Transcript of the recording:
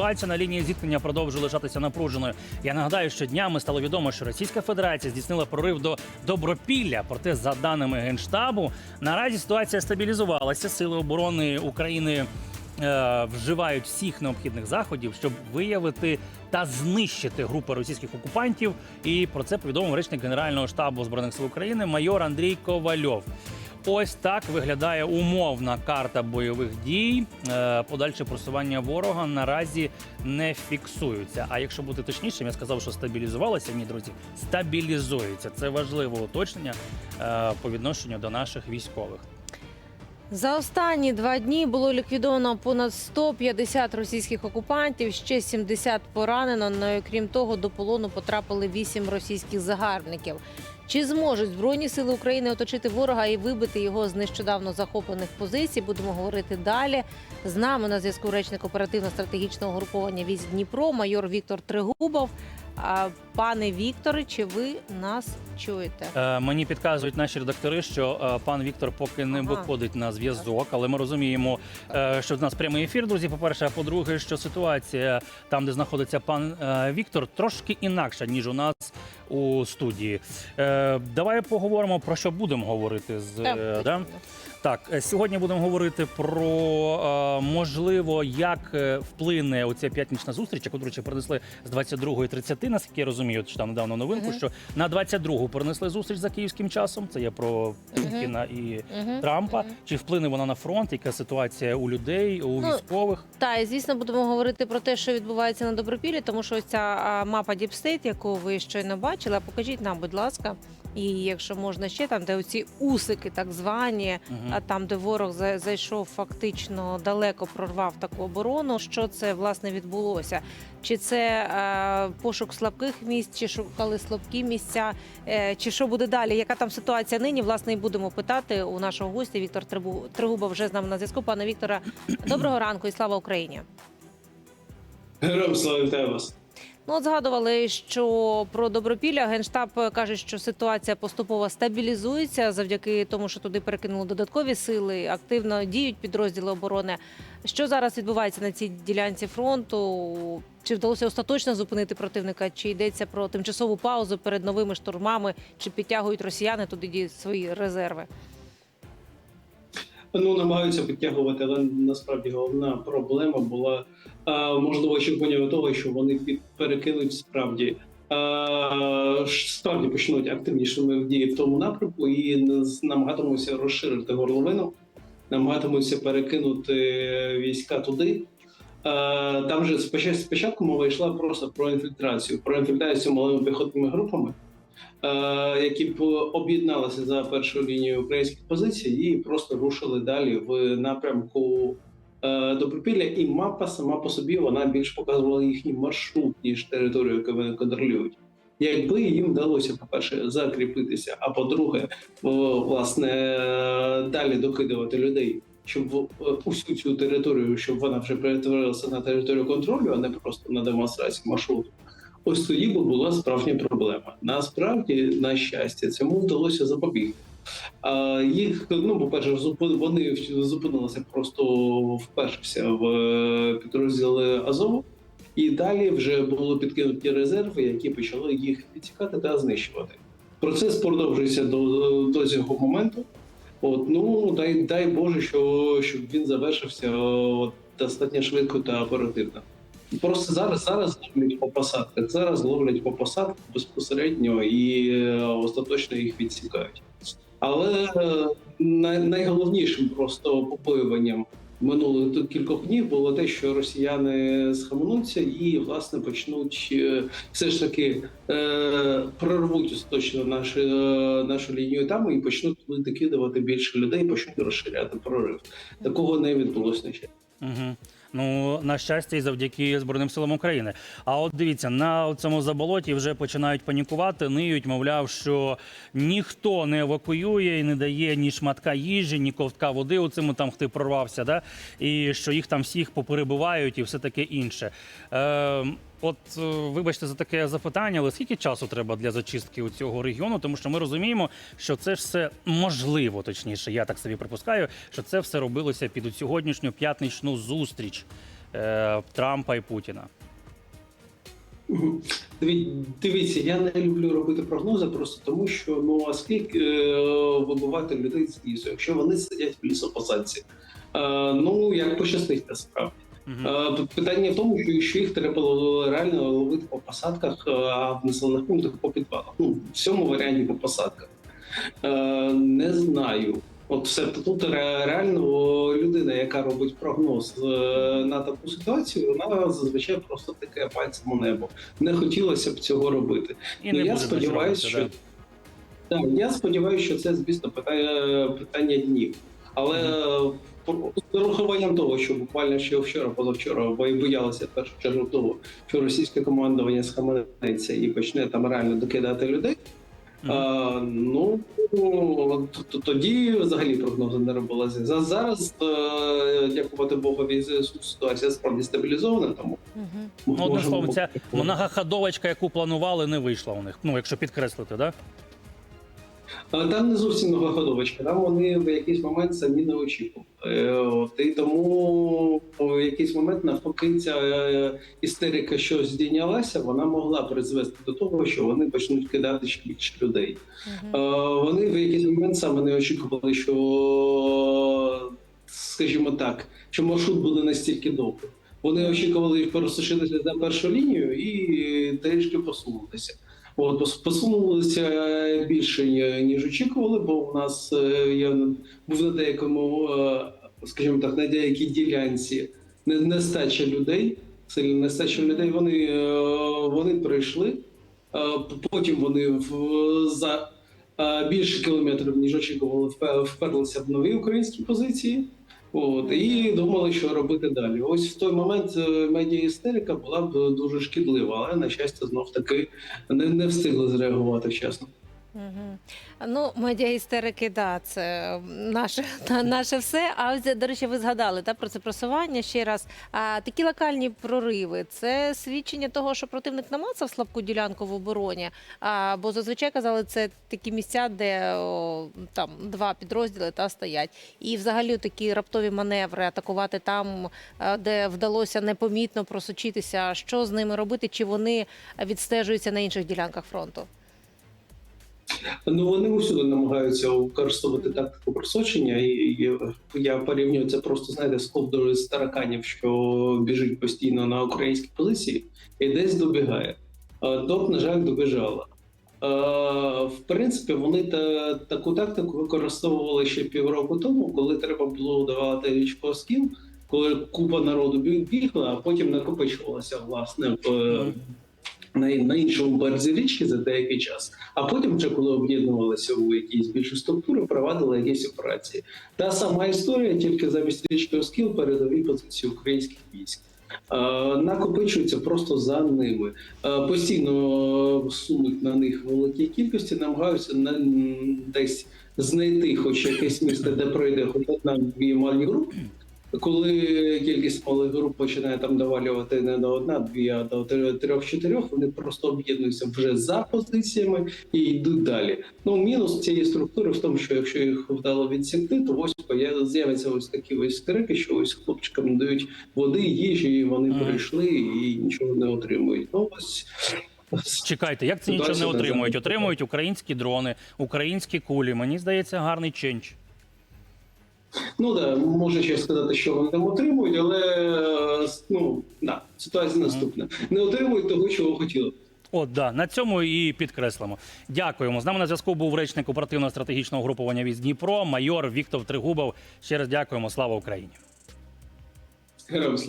ситуація на лінії зіткнення продовжує лишатися напруженою. Я нагадаю, що днями стало відомо, що Російська Федерація здійснила прорив до Добропілля. Проте, за даними генштабу, наразі ситуація стабілізувалася. Сили оборони України е, вживають всіх необхідних заходів, щоб виявити та знищити групи російських окупантів. І про це повідомив речник Генерального штабу збройних сил України майор Андрій Ковальов. Ось так виглядає умовна карта бойових дій. Е, Подальше просування ворога наразі не фіксуються. А якщо бути точнішим, я сказав, що стабілізувалося, ні, друзі, стабілізується. Це важливе уточнення е, по відношенню до наших військових. За останні два дні було ліквідовано понад 150 російських окупантів, ще 70 поранено. Ну крім того, до полону потрапили 8 російських загарбників. Чи зможуть збройні сили України оточити ворога і вибити його з нещодавно захоплених позицій? Будемо говорити далі. З нами на зв'язку речник оперативно-стратегічного груповання військ Дніпро, майор Віктор Тригубов. Пане Вікторе, чи ви нас чуєте? Е, Мені підказують наші редактори, що е, пан Віктор поки не Ага. виходить на зв'язок, але ми розуміємо, е, що в нас прямий ефір, друзі. По-перше, а по-друге, що ситуація там, де знаходиться пан е, Віктор, трошки інакша ніж у нас у студії. Е, Давай поговоримо про що будемо говорити з Так, е, точно. да? Так, е, сьогодні будемо говорити про е, можливо, як е, вплине оця п'ятнічна зустріч, яку, до речі, принесли з 22.30, наскільки я розумію, читав недавно новинку, що на 22-гу перенесли зустріч за київським часом. Це є про Путіна і Мгм. Трампа. Чи вплине вона на фронт? Яка ситуація у людей, у Ну, військових? Та і звісно будемо говорити про те, що відбувається на добропіллі, тому що ось ця а, мапа Діпстейт, яку ви щойно бачили, покажіть нам, будь ласка. І якщо можна ще там, де оці усики, так звані, Мгм. а там, де ворог за- зайшов фактично далеко, прорвав таку оборону. Що це власне відбулося? Чи це е, пошук слабких місць, чи шукали слабкі місця, е, чи що буде далі? Яка там ситуація нині? Власне, і будемо питати у нашого гостя. Віктор Трибу- Тригуба вже з нами на зв'язку. Пане Віктора, доброго ранку і слава Україні. Героям слава вітаю вас. Ну, от згадували, що про добропілля генштаб каже, що ситуація поступово стабілізується завдяки тому, що туди перекинули додаткові сили, активно діють підрозділи оборони. Що зараз відбувається на цій ділянці фронту? Чи вдалося остаточно зупинити противника? Чи йдеться про тимчасову паузу перед новими штурмами? Чи підтягують росіяни туди свої резерви? Ну намагаються підтягувати, але насправді головна проблема була можливо очікування того, що вони під перекинуть справді. Справді почнуть активнішими дії в тому напрямку і намагатимуться розширити горловину, намагатимуться перекинути війська туди. Там же спочатку, мова йшла просто про інфільтрацію, про інфільтрацію малими піхотними групами, які б об'єдналися за першою лінією українських позицій і просто рушили далі в напрямку Добропілля. І мапа сама по собі вона більш показувала їхній маршрут, ніж територію, яку вони контролюють. Якби їм вдалося, по-перше, закріпитися, а по-друге, власне, е, далі докидувати людей, щоб е, усю цю територію, щоб вона вже перетворилася на територію контролю, а не просто на демонстрацію маршруту. Ось тоді би була справжня проблема. Насправді, на щастя, цьому вдалося запобігти. Їх, ну, по-перше, зупи- вони зупинилися просто впершися в е, підрозділи Азову, і далі вже були підкинуті резерви, які почали їх підтікати та знищувати. Процес продовжується до, до цього моменту. От, ну дай, дай Боже, що щоб він завершився от, достатньо швидко та оперативно. Просто зараз зараз ловлять по посадках. Зараз ловлять по посадках безпосередньо і е, остаточно їх відсікають. Але е, найголовнішим просто побоюванням минулих кількох днів було те, що росіяни схаменуться і власне почнуть е, все ж таки е, прорвуть остаточно нашу, нашу лінію там і почнуть туди докидувати більше людей, почнуть розширяти прорив. Такого не відбулося на. Угу. Ну, на щастя, і завдяки Збройним силам України. А от дивіться, на цьому заболоті вже починають панікувати, ниють, мовляв, що ніхто не евакуює і не дає ні шматка їжі, ні ковтка води у цьому там, хто прорвався, да? і що їх там всіх поперебувають і все таке інше. Е, От, е, вибачте за таке запитання, але скільки часу треба для зачистки у цього регіону? Тому що ми розуміємо, що це ж все можливо, точніше, я так собі припускаю, що це все робилося під сьогоднішню п'ятничну зустріч. е, Трампа і Путіна? Дивіться, я не люблю робити прогнози просто тому, що ну а скільки е, вибивати людей з лісу, якщо вони сидять в лісопосадці. Е, ну як пощастить насправді. Е, тут питання в тому, що їх треба було реально ловити по посадках, е, а в населених пунктах по підвалах. Ну в цьому варіанті по посадках. Е, не знаю. От все тут ре- реально людина, яка робить прогноз е, на таку ситуацію, вона зазвичай просто таке пальцем у небо. Не хотілося б цього робити. І ну, не я сподіваюся, що так, я сподіваюся, що це, звісно, питання, питання днів. Але е, по- з урахуванням того, що буквально ще вчора, позавчора, бо і боялися в першу чергу того, що російське командування схаменеться і почне там реально докидати людей. Мгм. А, ну тоді взагалі прогнози не робилися. За зараз, е, дякувати Богові, ситуація справді стабілізована. Тому Мгм. Ну, одним словом, ця многоходовочка, яку планували, не вийшла у них. Ну, якщо підкреслити, да? Але там не зовсім многоходовочка, там вони в якийсь момент самі не очікували. Е, і тому в якийсь момент навпаки ця е, істерика, що здійнялася, вона могла призвести до того, що вони почнуть кидати ще більше людей. Е, Вони в якийсь момент саме не очікували, що, скажімо так, що маршрут буде настільки довгий. Вони очікували пересушитися за першу лінію і трішки посунулися. От пос- посунулися більше ніж очікували, бо у нас е, я був на деякому, е, скажімо так, на деякій ділянці нестача людей. Сильно нестача людей. Вони, е, вони прийшли. Потім вони в- за більше кілометрів, ніж очікували, впе- вперлися в нові українські позиції. От і думали, що робити далі. Ось в той момент е, медіа-істерика була б дуже шкідлива, але на щастя, знов таки не, не встигли зреагувати вчасно. Ну, медіаістерики, да, це наше, на- наше все. А ось, до речі, ви згадали та, про це просування ще раз. А такі локальні прориви це свідчення того, що противник намацав слабку ділянку в обороні. А, бо зазвичай казали, це такі місця, де о, там два підрозділи та стоять. І взагалі такі раптові маневри, атакувати там, де вдалося непомітно просочитися. Що з ними робити? Чи вони відстежуються на інших ділянках фронту? Ну вони усюди намагаються використовувати тактику просочення, і, я порівнюю це просто знаєте з ковдрою з тараканів, що біжить постійно на українські позиції, і десь добігає. Е, Доп, на жаль, добіжала. Е, В принципі, вони та, таку тактику використовували ще півроку тому, коли треба було давати річку Оскіл, коли купа народу бігла, а потім накопичувалася власне в е, на, іншому березі річки за деякий час. А потім, вже коли об'єднувалися у якісь більші структури, провадили якісь операції. Та сама історія, тільки замість річки Оскіл передові позиції українських військ. Накопичуються просто за ними. Постійно сунуть на них великі кількості, намагаються на, десь знайти хоч якесь місце, де пройде хоч одна-дві малі групи. Коли кількість малих груп починає там довалювати не до одна, дві, а до трьох-чотирьох, вони просто об'єднуються вже за позиціями і йдуть далі. Ну мінус цієї структури в тому, що якщо їх вдало відсікти, то ось з'являться ось такі ось крики, що ось хлопчикам дають води, їжі, і вони прийшли і нічого не отримують. Ну ось Чекайте, як це нічого не отримують? Отримують українські дрони, українські кулі. Мені здається, гарний ченч. Ну да, можу ще сказати, що вони там отримують, але ну да, ситуація наступна. Не отримують того, чого хотіли. От да, на цьому і підкреслимо. Дякуємо. З нами на зв'язку був речник оперативно стратегічного групування військ Дніпро, майор Віктор Тригубов. Ще раз дякуємо. Слава Україні. Героям слава.